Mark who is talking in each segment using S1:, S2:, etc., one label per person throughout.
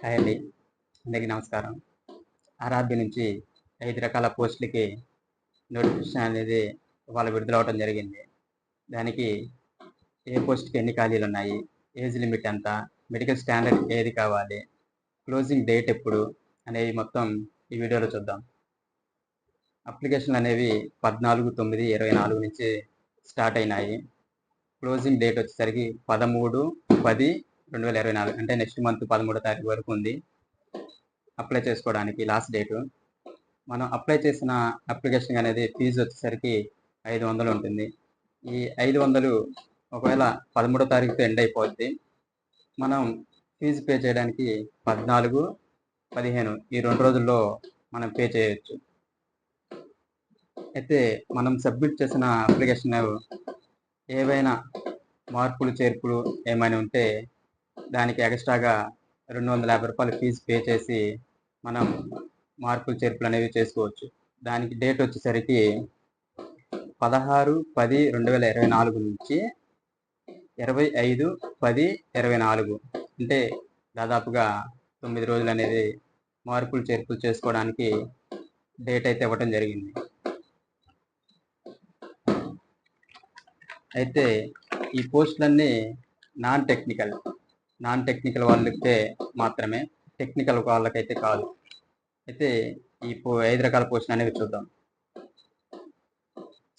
S1: Hi అండి. అందరికీ నమస్కారం. ఆర్ఆర్బి నుంచి ఐదు రకాల పోస్టులకి నోటిఫికేషన్ అనేది వాళ్ళు విడుదలవడం జరిగింది. దానికి ఏ పోస్ట్కి ఎన్ని ఖాళీలు ఉన్నాయి? ఏజ్ లిమిట్ ఎంత? మెడికల్ స్టాండర్డ్ ఏది కావాలి? క్లోజింగ్ డేట్ ఎప్పుడు? అనేవి మొత్తం ఈ వీడియోలో చూద్దాం. అప్లికేషన్లు అనేవి పద్నాలుగు తొమ్మిది ఇరవై నాలుగు నుంచి స్టార్ట్ అయినాయి. క్లోజింగ్ డేట్ వచ్చేసరికి పదమూడు పది రెండు వేల ఇరవై నాలుగు అంటే నెక్స్ట్ మంత్ పదమూడో తారీఖు వరకు ఉంది. అప్లై చేసుకోవడానికి లాస్ట్ డేటు మనం అప్లై చేసిన అప్లికేషన్ అనేది ఫీజు వచ్చేసరికి ఐదు వందలు ఉంటుంది. ఈ ఐదు వందలు ఒకవేళ పదమూడో తారీఖుతో ఎండ్ అయిపోద్ది. మనం ఫీజు పే చేయడానికి పద్నాలుగు పదిహేను ఈ రెండు రోజుల్లో మనం పే చేయొచ్చు. అయితే మనం సబ్మిట్ చేసిన అప్లికేషన్ ఏవైనా మార్పులు చేర్పులు ఏమైనా ఉంటే దానికి ఎక్స్ట్రాగా రెండు వందల యాభై రూపాయలు ఫీజు పే చేసి మనం మార్పులు చేర్పులు అనేవి చేసుకోవచ్చు. దానికి డేట్ వచ్చేసరికి పదహారు పది రెండు వేల ఇరవై నాలుగు నుంచి ఇరవై ఐదు పది ఇరవై నాలుగు. అంటే దాదాపుగా తొమ్మిది రోజులు అనేది మార్పులు చేర్పులు చేసుకోవడానికి డేట్ అయితే ఇవ్వటం జరిగింది. అయితే ఈ పోస్టులన్నీ నాన్ టెక్నికల్. నాన్ టెక్నికల్ వాళ్ళకే మాత్రమే టెక్నికల్ వాళ్ళకైతే కాదు. అయితే ఈ ఐదు రకాల పోషన్ అనేవి చూద్దాం.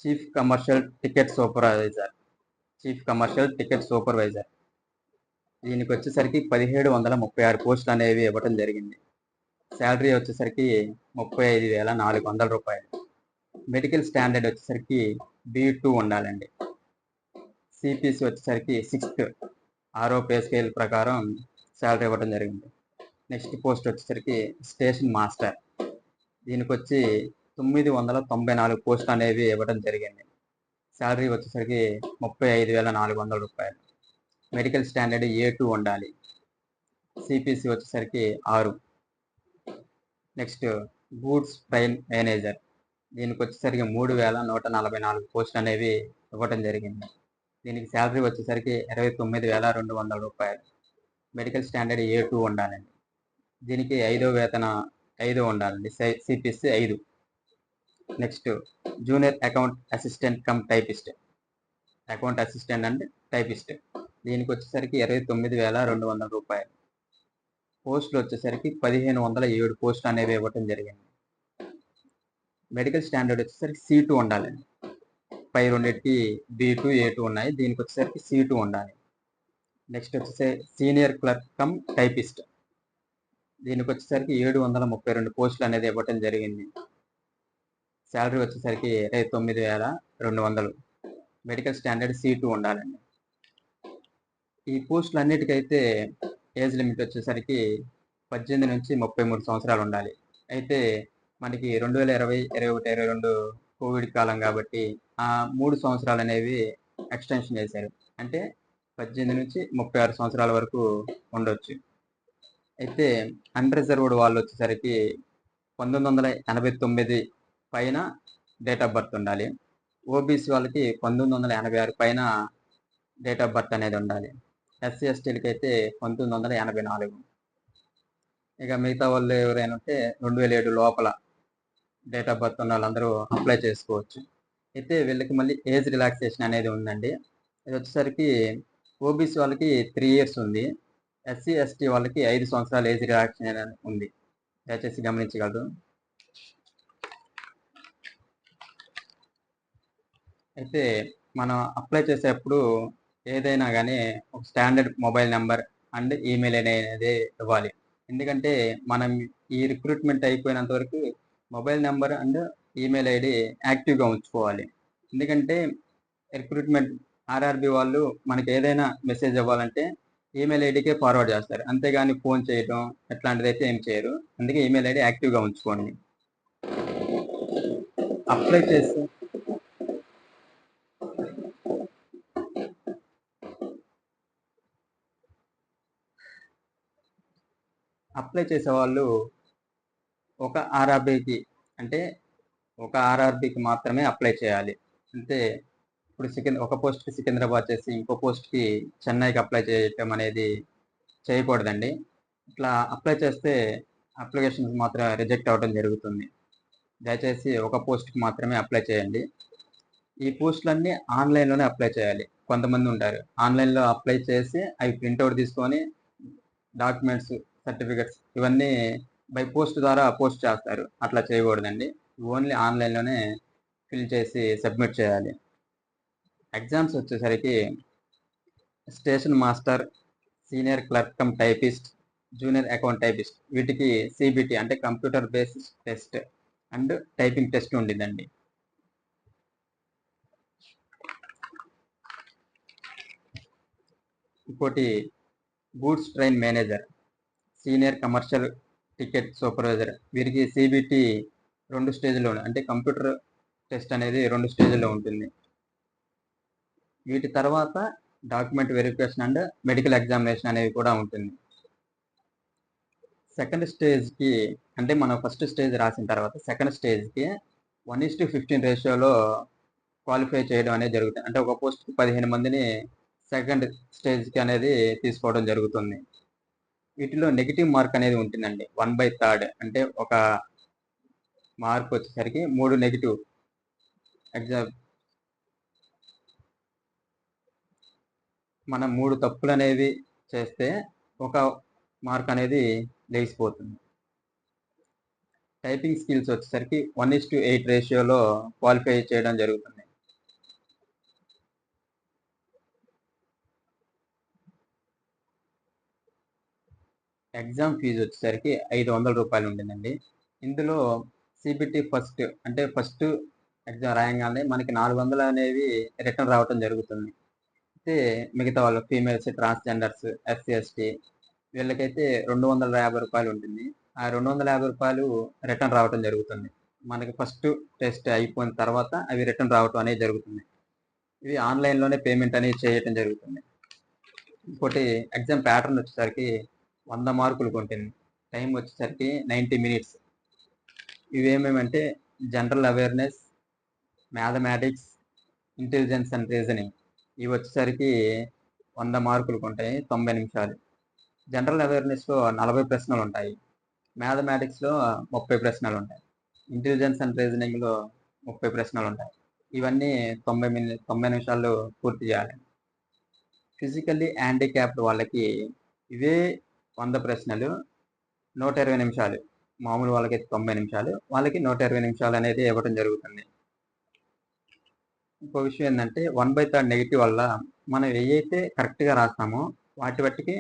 S1: Chief commercial ticket supervisor chief commercial ticket supervisor. దీనికి వచ్చేసరికి పదిహేడు వందల ముప్పై ఆరు పోస్టులు అనేవి ఇవ్వడం జరిగింది. శాలరీ వచ్చేసరికి ముప్పై ఐదు వేల నాలుగు వందల రూపాయలు. మెడికల్ స్టాండర్డ్ వచ్చేసరికి బీ టూ ఉండాలండి. సిపిసి వచ్చేసరికి సిక్స్త్ ఆరో పే స్కేల్ ప్రకారం శాలరీ ఇవ్వడం జరిగింది. నెక్స్ట్ పోస్ట్ వచ్చేసరికి స్టేషన్ మాస్టర్ దీనికి వచ్చి తొమ్మిది వందల తొంభై నాలుగు పోస్టులు అనేవి ఇవ్వడం జరిగింది. శాలరీ వచ్చేసరికి ముప్పై ఐదు వేల నాలుగు వందల రూపాయలు. మెడికల్ స్టాండర్డ్ ఏ టూ ఉండాలి. సిపిసి వచ్చేసరికి ఆరు. నెక్స్ట్ గూడ్స్ ట్రైన్ మేనేజర్ దీనికి వచ్చేసరికి మూడు వేల నూట నలభై నాలుగు పోస్టులు అనేవి ఇవ్వడం జరిగింది. దీనికి శాలరీ వచ్చేసరికి ఇరవై తొమ్మిది వేల రెండు వందల రూపాయలు. మెడికల్ స్టాండర్డ్ ఏ టూ ఉండాలండి. దీనికి ఐదో వేతన ఐదో ఉండాలండి. సిపిసి ఐదు. Next junior account assistant cum typist. Account assistant and typist. దీనికి వచ్చేసరికి ఇరవై తొమ్మిది వేల రెండు వందల రూపాయలు. పోస్టులు వచ్చేసరికి పదిహేను వందల ఏడు పోస్టులు అనేవి ఇవ్వటం జరిగింది. మెడికల్ స్టాండర్డ్ వచ్చేసరికి సీటు టూ ఉండాలండి. పై రెండింటికి బి టూ ఏ టూ ఉన్నాయి. దీనికి వచ్చేసరికి సి టూ ఉండాలి. నెక్స్ట్ వచ్చేసే సీనియర్ క్లర్క్ కమ్ టైపిస్ట్ దీనికి వచ్చేసరికి ఏడు వందల ముప్పై రెండు పోస్టులు అనేది ఇవ్వటం జరిగింది. శాలరీ వచ్చేసరికి ఇరవై తొమ్మిది వేల రెండు వందలు. మెడికల్ స్టాండర్డ్ సి టూ ఉండాలండి. ఈ పోస్టులు అన్నిటికైతే ఏజ్ లిమిట్ వచ్చేసరికి పద్దెనిమిది నుంచి ముప్పై మూడు సంవత్సరాలు ఉండాలి. అయితే మనకి రెండు వేల ఇరవై ఇరవై ఒకటి ఇరవై రెండు కోవిడ్ కాలం కాబట్టి ఆ మూడు సంవత్సరాలు అనేవి ఎక్స్టెన్షన్ చేశారు. అంటే పద్దెనిమిది నుంచి ముప్పై ఆరు సంవత్సరాల వరకు ఉండొచ్చు. అయితే అన్రిజర్వ్డ్ వాళ్ళు వచ్చేసరికి పంతొమ్మిది వందల ఎనభై తొమ్మిది పైన డేట్ ఆఫ్ బర్త్ ఉండాలి. ఓబీసీ వాళ్ళకి పంతొమ్మిది వందల ఎనభై ఆరు పైన డేట్ ఆఫ్ బర్త్ అనేది ఉండాలి. ఎస్సీ ఎస్టీలకి అయితే పంతొమ్మిది వందల ఎనభై నాలుగు. ఇక మిగతా వాళ్ళు ఎవరైనా ఉంటే రెండు వేల ఏడు లోపల డేట్ ఆఫ్ బర్త్ ఉన్న వాళ్ళందరూ అప్లై చేసుకోవచ్చు. అయితే వీళ్ళకి మళ్ళీ ఏజ్ రిలాక్సేషన్ అనేది ఉందండి. ఇది వచ్చేసరికి ఓబీసీ వాళ్ళకి త్రీ ఇయర్స్ ఉంది. ఎస్సీ ఎస్టీ వాళ్ళకి ఐదు సంవత్సరాల ఏజ్ రిలాక్సేషన్ ఉంది. దయచేసి గమనించగలరు. అయితే మనం అప్లై చేసేప్పుడు ఏదైనా కానీ ఒక standard mobile number and email అనేది ఇవ్వాలి. ఎందుకంటే మనం ఈ రిక్రూట్మెంట్ అయిపోయినంత వరకు mobile number and email ID యాక్టివ్గా ఉంచుకోవాలి. ఎందుకంటే రిక్రూట్మెంట్ ఆర్ఆర్బి వాళ్ళు మనకి ఏదైనా మెసేజ్ ఇవ్వాలంటే ఈమెయిల్ ఐడికే ఫార్వర్డ్ చేస్తారు. అంతేగాని ఫోన్ చేయడం ఇట్లాంటిది అయితే ఏం చేయరు. అందుకే ఈమెయిల్ ఐడి యాక్టివ్గా ఉంచుకోండి. అప్లై చేసి అప్లై చేసే వాళ్ళు ఒక ఆర్ఆర్బికి అంటే ఒక ఆర్ఆర్బికి మాత్రమే అప్లై చేయాలి. అంటే ఇప్పుడు సికింద్ర ఒక పోస్ట్కి సికింద్రాబాద్ చేసి ఇంకో పోస్ట్కి చెన్నైకి అప్లై చేయటం అనేది చేయకూడదండి. ఇట్లా అప్లై చేస్తే అప్లికేషన్స్ మాత్రం రిజెక్ట్ అవ్వడం జరుగుతుంది. దయచేసి ఒక పోస్ట్కి మాత్రమే అప్లై చేయండి. ఈ పోస్టులన్నీ ఆన్లైన్లోనే అప్లై చేయాలి. కొంతమంది ఉంటారు. ఆన్లైన్లో అప్లై చేసి అవి ప్రింట్అవుట్ తీసుకొని డాక్యుమెంట్స్ సర్టిఫికెట్స్ ఇవన్నీ బై పోస్ట్ ద్వారా పోస్ట్ చేస్తారు. అట్లా చేయకూడదండి. ఓన్లీ ఆన్లైన్లోనే ఫిల్ చేసి సబ్మిట్ చేయాలి. ఎగ్జామ్స్ వచ్చేసరికి station master senior clerk cum typist junior account typist వీటికి సిబిటి అంటే computer based test and typing test ఉండిందండి ఇంకోటి goods train manager senior commercial ticket supervisor. వీరికి సిబిటి రెండు స్టేజ్లో అంటే కంప్యూటర్ టెస్ట్ అనేది రెండు స్టేజ్లో ఉంటుంది. వీటి తర్వాత document verification and medical examination అనేవి కూడా ఉంటుంది. సెకండ్ స్టేజ్కి అంటే మనం ఫస్ట్ స్టేజ్ రాసిన తర్వాత సెకండ్ స్టేజ్కి వన్ ఇస్ టు ఫిఫ్టీన్ రేషియోలో క్వాలిఫై చేయడం అనేది జరుగుతుంది. అంటే ఒక పోస్ట్కి పదిహేను మందిని సెకండ్ స్టేజ్కి అనేది తీసుకోవడం జరుగుతుంది. వీటిలో నెగిటివ్ మార్క్ అనేది ఉంటుందండి. వన్ బై థర్డ్ అంటే ఒక మార్క్ వచ్చేసరికి మూడు నెగిటివ్ ఎగ్జామ్ మనం మూడు తప్పులు అనేది చేస్తే ఒక మార్క్ అనేది లేచిపోతుంది. టైపింగ్ స్కిల్స్ వచ్చేసరికి వన్ ఇస్ టు ఎయిట్ రేషియోలో క్వాలిఫై చేయడం జరుగుతుంది. ఎగ్జామ్ ఫీజు వచ్చేసరికి ఐదు వందల రూపాయలు ఉండిందండి ఇందులో సిబిటి ఫస్ట్ అంటే ఫస్ట్ ఎగ్జామ్ రాయంగానే మనకి నాలుగు వందలు అనేవి రిటర్న్ రావటం జరుగుతుంది. అయితే మిగతా వాళ్ళు ఫీమేల్స్ ట్రాన్స్జెండర్స్ ఎస్సీ ఎస్టీ వీళ్ళకైతే రెండు వందల యాభై రూపాయలు ఉంటుంది. ఆ రెండు వందల యాభై రూపాయలు రిటర్న్ రావటం జరుగుతుంది. మనకి ఫస్ట్ టెస్ట్ అయిపోయిన తర్వాత అవి రిటర్న్ రావటం అనేది జరుగుతుంది. ఇవి ఆన్లైన్లోనే పేమెంట్ అనేది చేయటం జరుగుతుంది. ఇంకోటి ఎగ్జామ్ ప్యాటర్న్ వచ్చేసరికి వంద మార్కులు ఉంటుంది టైం వచ్చేసరికి ninety minutes. ఇవేమేమంటే general awareness mathematics intelligence and reasoning. ఇవి వచ్చేసరికి వంద మార్కులకు ఉంటాయి తొంభై నిమిషాలు. జనరల్ అవేర్నెస్లో నలభై ప్రశ్నలు ఉంటాయి. మ్యాథమెటిక్స్లో ముప్పై ప్రశ్నలు ఉంటాయి. ఇంటెలిజెన్స్ అండ్ రీజనింగ్లో ముప్పై ప్రశ్నలు ఉంటాయి. ఇవన్నీ తొంభై మిని తొంభై నిమిషాల్లో పూర్తి చేయాలి. ఫిజికల్లీ హ్యాండిక్యాప్డ్ వాళ్ళకి ఇవే వంద ప్రశ్నలు నూట ఇరవై నిమిషాలు. మామూలు వాళ్ళకి తొంభై నిమిషాలు. వాళ్ళకి నూట ఇరవై నిమిషాలు అనేది ఇవ్వడం జరుగుతుంది. ఇంకో విషయం ఏంటంటే వన్ బై థర్డ్ నెగిటివ్ వల్ల మనం ఏవైతే కరెక్ట్గా రాస్తామో వాటి బట్టికి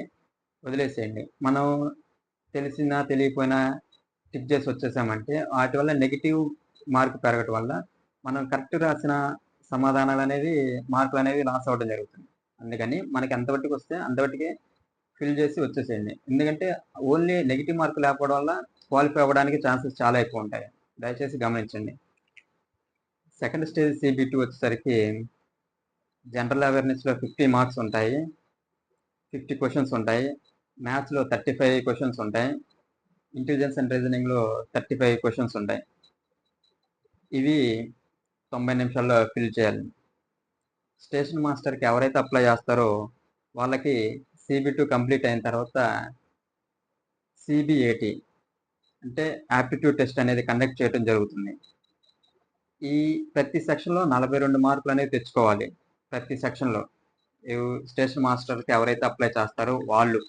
S1: వదిలేసేయండి. మనం తెలిసినా తెలియకపోయినా టిక్ చేసి వచ్చేసామంటే వాటి వల్ల నెగిటివ్ మార్క్ పెరగటం వల్ల మనం కరెక్ట్ రాసిన సమాధానాలు అనేవి మార్కులు అనేవి లాస్ అవ్వడం జరుగుతుంది. అందుకని మనకి ఎంతవరకు వస్తే అంతవరకు ఫిల్ చేసి వచ్చేసేయండి. ఎందుకంటే ఓన్లీ నెగిటివ్ మార్కులు లేకపోవడం వల్ల క్వాలిఫై అవ్వడానికి ఛాన్సెస్ చాలా ఎక్కువ ఉంటాయి. దయచేసి గమనించండి. సెకండ్ స్టేజ్ సిబిటి వచ్చేసరికి జనరల్ అవేర్నెస్లో ఫిఫ్టీ మార్క్స్ ఉంటాయి. ఫిఫ్టీ క్వశ్చన్స్ ఉంటాయి. మ్యాథ్స్లో థర్టీ ఫైవ్ క్వశ్చన్స్ ఉంటాయి. ఇంటెలిజెన్స్ అండ్ రీజనింగ్లో థర్టీ ఫైవ్ క్వశ్చన్స్ ఉంటాయి. ఇవి తొంభై నిమిషాల్లో ఫిల్ చేయాలి. స్టేషన్ మాస్టర్కి ఎవరైతే అప్లై చేస్తారో వాళ్ళకి సిబి టూ కంప్లీట్ అయిన తర్వాత సిబిఏటి అంటే యాప్టిట్యూడ్ టెస్ట్ అనేది కండక్ట్ చేయడం జరుగుతుంది. ఈ ప్రతి సెక్షన్లో నలభై రెండు మార్కులు అనేవి తెచ్చుకోవాలి. ప్రతి సెక్షన్లో. స్టేషన్ మాస్టర్కి ఎవరైతే అప్లై చేస్తారో వాళ్ళు.